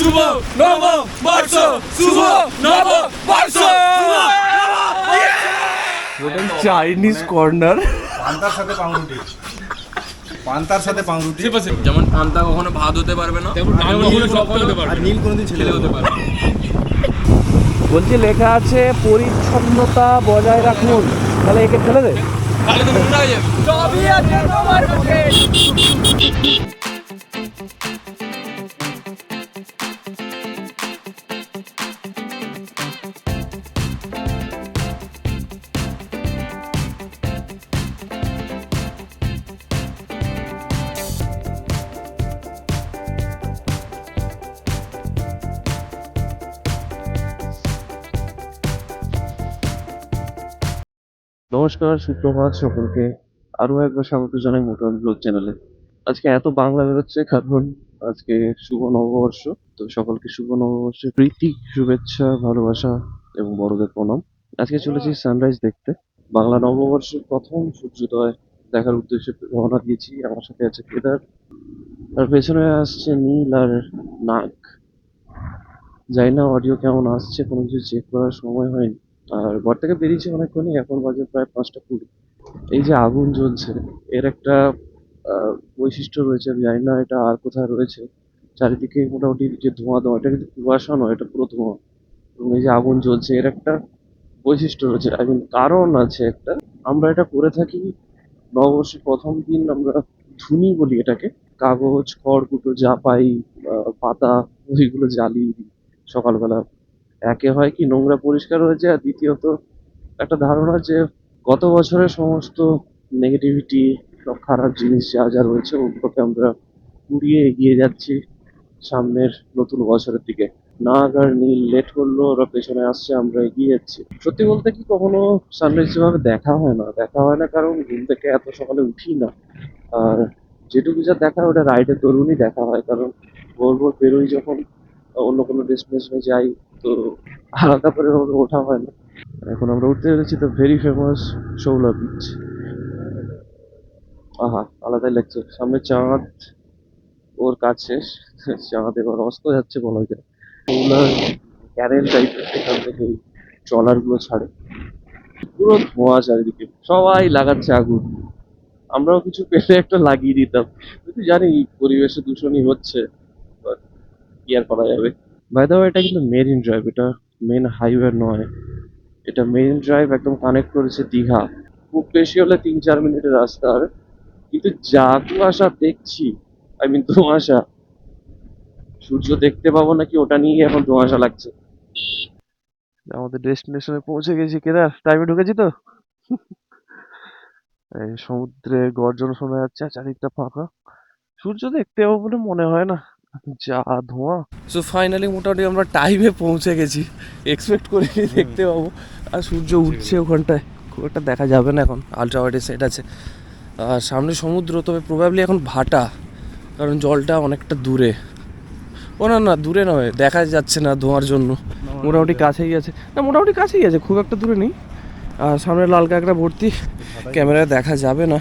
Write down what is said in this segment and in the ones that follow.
শুভ নব বর্ষ শুভ নব বর্ষ চাইনিজ কর্নার পান্তার সাথে পাউরুটি। পান্তার সাথে পাউরুটি। যেমন পান্তা কখনো ভাত হতে পারবে না কখনো সফল হতে পারবে আর নীল কোনোদিন ছেলে ছেলে হতে পারবে বলছি লেখা আছে পরিচ্ছন্নতা বজায় রাখুন। তাহলে একে ফেলে দে। তাহলে তো নোংরা হয়ে যাবে। সবই আছে তোমার মুখে নমস্কার, সুপ্রভাত সকলকে। আরও একবার স্বাগত জানাই মোটর ব্লগ চ্যানেলে। আজকে এত বাংলা বেরোচ্ছে, কারণ আজকে শুভ নববর্ষ। তো সকলকে শুভ নববর্ষের প্রীতি, শুভেচ্ছা, ভালোবাসা এবং বড়দের প্রণাম। আজকে চলেছি সানরাইজ দেখতে। বাংলা নববর্ষের প্রথম সূর্যোদয় দেখার উদ্দেশ্যে রওনা দিয়েছি। আমার সাথে আছে কেদার। আর পেছনে আসছে নীল আর নাক জানি না অডিও কেমন আসছে, কোনো কিছু চেক করার সময় হয়নি। আর ঘর থেকে বেরিয়েছি অনেকক্ষণই, এখন বাজে প্রায় পাঁচটা কুড়ি। এই যে আগুন জ্বলছে, এর একটা বৈশিষ্ট্য রয়েছে, আমি জানি না এটা আর কোথায় রয়েছে। চারিদিকে মোটামুটি যে ধোঁয়া ধোঁয়া, এটা কিন্তু কুয়াশা নয়, এটা পুরো ধোঁয়া। এবং এই যে আগুন জ্বলছে, এর একটা বৈশিষ্ট্য রয়েছে। আই মিন কারণ আছে একটা, আমরা এটা করে থাকি নববর্ষের প্রথম দিন, আমরা ধুনি বলি এটাকে। কাগজ, খড়কুটো যা পাই পাতা, ওইগুলো জ্বালিয়ে দিই সকালবেলা। একে হয় কি নোংরা পরিষ্কার হয়ে যায়, আর দ্বিতীয়ত একটা ধারণা যে গত বছরের সমস্ত নেগেটিভিটি সব খারাপ জিনিস যা যা রয়েছে ওগুলোকে আমরা উড়িয়ে এগিয়ে যাচ্ছি সামনের নতুন বছরের দিকে। নাগ আর নীল লেট করল ওরা পেছনে আসছে, আমরা এগিয়ে যাচ্ছি। সত্যি বলতে কি কখনো সানরাইজ যেভাবে দেখা হয় না। দেখা হয় না কারণ ঘুম থেকে এত সকালে উঠি না। আর যেটুকু যা দেখা ওটা রাইডের দরুনই দেখা হয়। কারণ ভোর ভোর বেরোই যখন, অন্য কোনো ডেস্টিনেশনে যাই তো আলাদা করে ওভাবে ওঠা হয় না এখন আমরা উঠতে পেরেছি তো ভেরি ফেমাস শৌলা বিচ আহা আলাদাই লাগছে। সামনে চাঁদ ওর কাজ শেষ। চাঁদ এবার অস্ত যাচ্ছে বলা যায়। শৌলার ক্যারেল টাইপের সেখান থেকে ওই ট্রলারগুলো ছাড়ে। পুরো ধোঁয়া চারিদিকে। সবাই লাগাচ্ছে আগুন। আমরাও কিছু পেলে একটা লাগিয়ে দিতাম। কিন্তু জানি পরিবেশে দূষণই হচ্ছে। কি আর করা যাবে? বাই দ্য এটা কিন্তু মেরিন ড্রাইভ এটা মেন হাইওয়ে নয়। এটা মেরিন ড্রাইভ একদম কানেক্ট করেছে দীঘা। খুব বেশি হলে তিন চার মিনিটের রাস্তা। আর কিন্তু যা কুয়াশা দেখছি। আই মিন ধোঁয়াশা। সূর্য দেখতে পাবো নাকি ওটা নিয়ে এখন ধোঁয়াশা লাগছে। আমাদের ডেস্টিনেশনে পৌঁছে গেছি কেদার। টাইমে ঢুকেছি তো? সমুদ্রে গর্জন শোনা যাচ্ছে চারিদিকটা ফাঁকা। সূর্য দেখতে পাবো বলে মনে হয় না। যা ধোঁয়া সো ফাইনালি মোটামুটি আমরা টাইমে পৌঁছে গেছি। এক্সপেক্ট করিনি দেখতে পাবো। আর সূর্য উঠছে ওখানটায়। খুব একটা দেখা যাবে না এখন। আলট্রা ওয়াইডে সেট আছে। আর সামনে সমুদ্র তবে প্রবাবলি এখন ভাটা। কারণ জলটা অনেকটা দূরে। ও না না দূরে নয়। দেখা যাচ্ছে না ধোঁয়ার জন্য। মোটামুটি কাছেই আছে। না মোটামুটি কাছেই আছে। খুব একটা দূরে নেই। আর সামনে লাল কাঁকড়া ভর্তি। ক্যামেরায় দেখা যাবে না।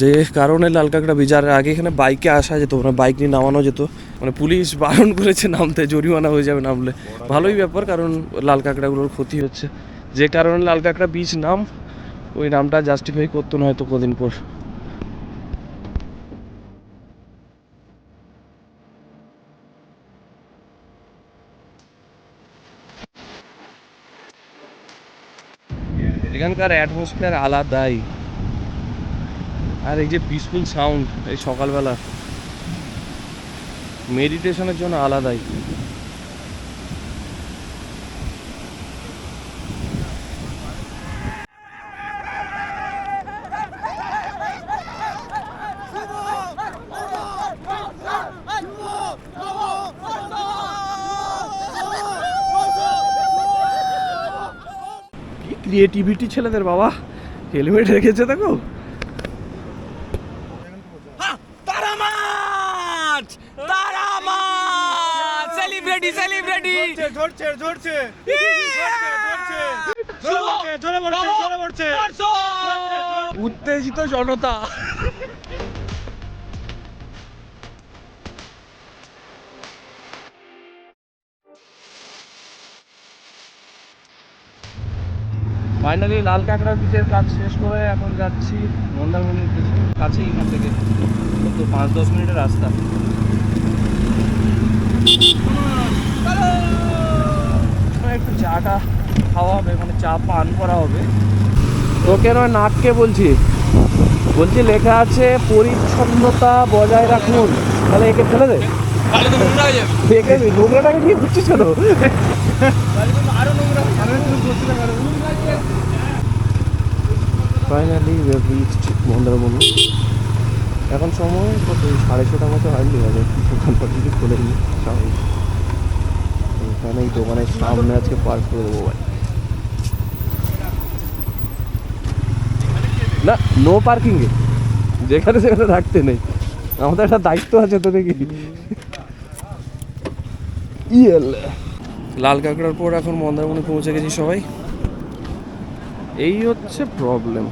যে কারণে লাল কাঁকড়া বিচার আগে এখানে বাইকে আসা যেত মানে বাইক নিয়ে নামানো যেত। মানে পুলিশ বারণ করেছে নামতে, জরিমানা হয়ে যাবে নামলে। ভালোই ব্যাপার, কারণ লাল কাঁকড়াগুলোর ক্ষতি হচ্ছে। যে কারণে লাল কাঁকড়া বীজ নাম, ওই নামটা জাস্টিফাই করতো না হয়তো কদিন পর। এখানকার অ্যাটমসফিয়ার আলাদাই। আর এই যে পিসফুল সাউন্ড এই সকালবেলা মেডিটেশনের জন্য আলাদাই। ক্রিয়েটিভিটি ছেলেদের বাবা? হেলমেট রেখেছে দেখো। ধরছে ধরছে। উত্তেজিত জনতা। ফাইনালি লাল কাঁকড়া বিচের কাজ শেষ করে এখন যাচ্ছি মন্দারমণির কাছেই এখান থেকে। তো পাঁচ দশ মিনিটের রাস্তা। চাটা খাওয়া হবে মানে চা পান করা হবে। তোকে নয় নাটকে বলছি। বলছি লেখা আছে পরিচ্ছন্নতা বজায় রাখুন। তাহলে একে ফেলে দে। নোংরাটাকে নিয়ে ঘুরছিস কেন? ফাইনালি মন্দারমণি এখন সময় কত? সাড়ে ছটা মতো হারলি হবে দোকানপাট কিছু খোলেনি স্বাভাবিক এখানে এই দোকানের সামনে আজকে পার্ক করে দেবো ভাই। না নো পার্কিংয়ে যেখানে সেখানে রাখতে নেই। আমাদের একটা দায়িত্ব আছে তো দেখি। ইয়েল। লাল কাঁকড়ার পর এখন মন্দারমণি পৌঁছে গেছি সবাই। এই হচ্ছে প্রবলেম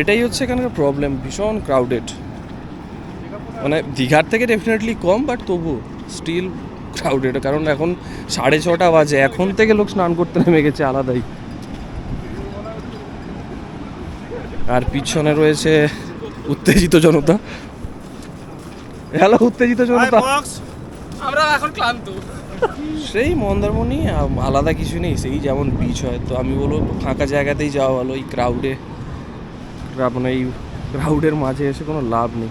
এটাই হচ্ছে এখানকার প্রবলেম ভীষণ ক্রাউডেড মানে দীঘার থেকে ডেফিনেটলি কম বাট তবু স্টিল ক্রাউডেড কারণ এখন সাড়ে ছটা বাজে এখন থেকে লোক স্নান করতে নেমে গেছে আলাদাই। আর পিছনে রয়েছে উত্তেজিত জনতা। হ্যালো উত্তেজিত জনতা। আমরা এখন ক্লান্ত। সেই মন্দারমণি আলাদা কিছু নেই সেই যেমন বিচ হয়। তো আমি বলব ফাঁকা জায়গাতেই যাওয়া ভালো এই ক্রাউডে মানে এই ক্রাউডের মাঝে এসে কোনো লাভ নেই।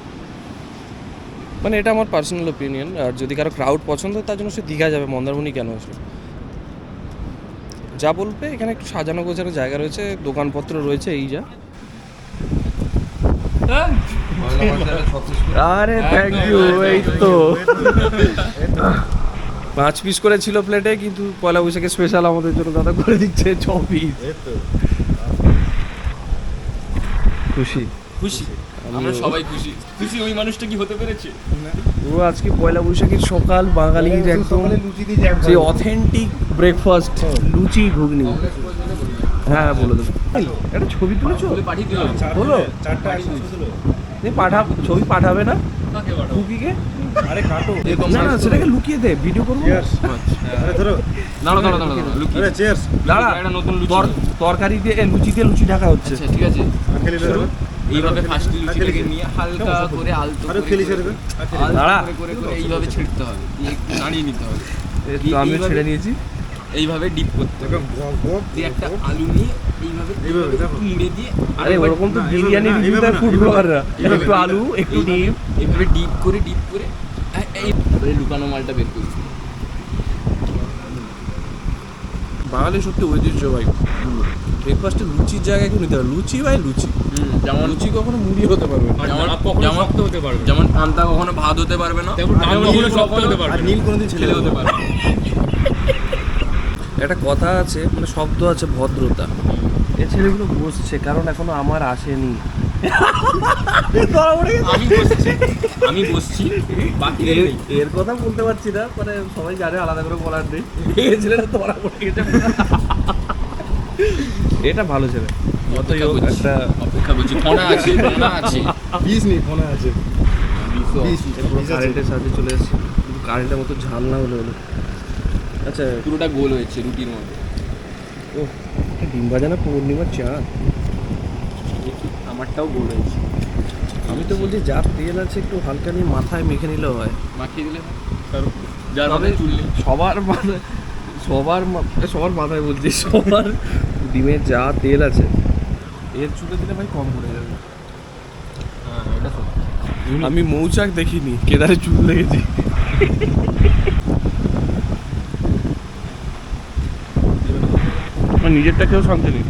মানে এটা আমার পার্সোনাল ওপিনিয়ন আর যদি কারও ক্রাউড পছন্দ হয় তার জন্য সে দীঘা যাবে মন্দারমণি কেন আসবে? যা বলবে এখানে একটু সাজানো গোছানো জায়গা রয়েছে দোকানপত্র রয়েছে এই যা। আরে থ্যাংক ইউ এই তো। পাঁচ পিস করে ছিল প্লেটে কিন্তু পয়লা বৈশাখে স্পেশাল আমাদের জন্য দাদা করে দিচ্ছে ছ পিস খুশি? খুশি। আমরা সবাই খুশি। খুশি ওই মানুষটা কি হতে পেরেছে? ও আজকে পয়লা বৈশাখের সকাল বাঙালির একদম সেই অথেন্টিক ব্রেকফাস্ট লুচি ঘুগনি। হ্যাঁ বলে দেবো। একটা ছবি তুলেছো হলো চারটা পাঠা ছবি পাঠাবে না? কুকিকে? আরে কাটো। না না সেটাকে লুকিয়ে দে ভিডিও করব আরে ধরো। লুকিয়ে। আরে চেয়ার্স দাঁড়া। একটা নতুন লুচি। তরকারি দিয়ে লুচি দিয়ে লুচি ঢাকা হচ্ছে। আচ্ছা ঠিক আছে। এইভাবে ফার্স্ট লুচিটাকে নিয়ে হালকা করে আলতো আরে খেলি করে- ছেড়ে দাঁড়া। করে এইভাবে ছিঁড়তে হবে। একটু নাড়িয়ে নিতে হবে। তো আমি ছেড়ে নিয়েছি। এইভাবে ডিপ করতে হবে। দিয়ে একটা আলু নিয়ে এইভাবে এইভাবে, মুড়ে দিয়ে আরে ওরকম তো বিরিয়ানি ফুড ব্লগাররা একটু আলু একটু এইভাবে- ডিম। এইভাবে ডিপ করে ডিপ করে এই- লুকানো মালটা বের করি। বাঙালি সত্যি ঐতিহ্য ভাই। ব্রেকফাস্টে লুচির জায়গায় কেউ নিতে হবে। লুচি ভাই লুচি। যেমন লুচি কখনো মুড়ি হতে পারবে না। যেমন যেমন হতে পারবে যেমন পান্তা কখনো ভাত হতে পারবে না। তেমন নীল কখনো আর নীল কোনোদিন ছেলে ছেলে হতে পারবে একটা কথা আছে মানে শব্দ আছে ভদ্রতা। এ ছেলেগুলো বসছে কারণ এখনও আমার আসেনি। আমি বসছি। আমি বসছি। বাকি এর- এর কথা বলতে পারছি না মানে সবাই জানে আলাদা করে বলার নেই। এই ছেলেটা ধরা পড়ে গেছে। এটা ভালো ছেলে। একটা অপেক্ষা করছি। আছে নেই কারেন্টের সাথে চলে এসেছে। কিন্তু কারেন্টের মতো ঝাল না হলে হলো। আচ্ছা। পুরোটা গোল হয়েছে রুটির মতো ও একটা ডিম ভাজা না? পূর্ণিমার চাঁদ আমারটাও গোল হয়েছে। আমি তো বলছি যা তেল আছে একটু হালকা নিয়ে মাথায় মেখে নিলেও হয়। মাখিয়ে দিলে। যার। সবার মাথায় সবার মা- সবার মাথায় বলছি সবার ডিমের যা তেল আছে। এর চুলে দিলে ভাই কম পড়ে যাবে। হ্যাঁ, আমি মৌচাক দেখিনি কেদারে চুল দেখেছি আমার নিজেরটা কেউ শান্তি নেই।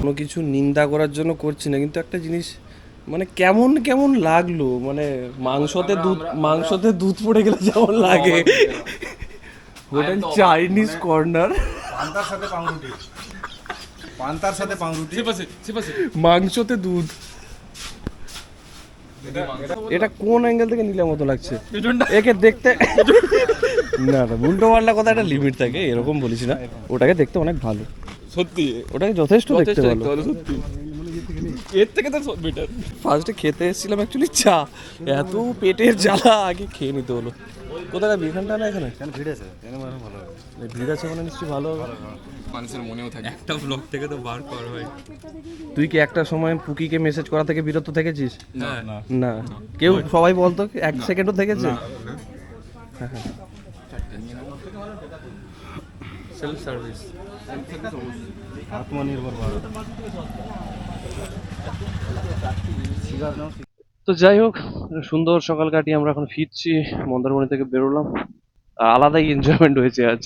কোনো কিছু নিন্দা করার জন্য করছি না কিন্তু একটা জিনিস মানে কেমন কেমন লাগল? মানে মাংসতে দুধ মাংসতে দুধ পড়ে গেলে যেমন লাগে। হোটেল। চাইনিজ কর্নার পান্তার সাথে পাউরুটি। পান্তার সাথে পাউরুটি। মাংসতে দুধ। এটা কোন অ্যাঙ্গেল থেকে নিলে মতো লাগছে? একে দেখতে না না উল্টো পাল্টা কথা একটা লিমিট থাকে এরকম বলিস না। ওটাকে দেখতে অনেক ভালো। সত্যি। ওটাকে যথেষ্ট দেখতে ভালো, সত্যি। এর থেকে তো বেটার ফার্স্টে খেতে এসেছিলাম অ্যাকচুয়ালি চা। এত পেটের জ্বালা আগে খেয়ে নিতে হলো। কোথায় এখানটা না এখানে? কেন ভিড় আছে ভালো ভিড় আছে মানে নিশ্চয়ই ভালো মানুষের মনেও থাকে। একটা ব্লগ থেকে তো বার কর ভাই। তুই কি একটা সময় পুকিকে মেসেজ করা থেকে বিরত থেকেছিস? না। না কেউ সবাই বলতো এক সেকেন্ডও থেকেছে? সেলফ সার্ভিস আত্মনির্ভর ভারত। শিকার নাও তো যাই হোক, সুন্দর সকাল কাটিয়ে আমরা এখন ফিরছি, মন্দারমণি থেকে বেরোলাম। আলাদাই এনজয়মেন্ট হয়েছে আজ।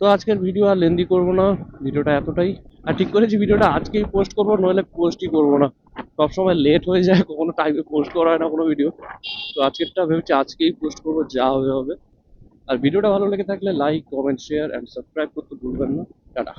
তো আজকের ভিডিও আর লেন্দি করব না, ভিডিওটা এতটাই। আর ঠিক করেছি, ভিডিওটা আজকেই পোস্ট করব, নইলে পোস্টই করব না। সবসময় লেট হয়ে যায়, কখনো টাইমে পোস্ট করা হয় না কোনো ভিডিও তো আজকেরটা ভেবেছি আজকেই পোস্ট করব, যা হবে হবে। আর ভিডিওটা ভালো লেগে থাকলে like comment share and subscribe করতে ভুলবেন না। টাটা।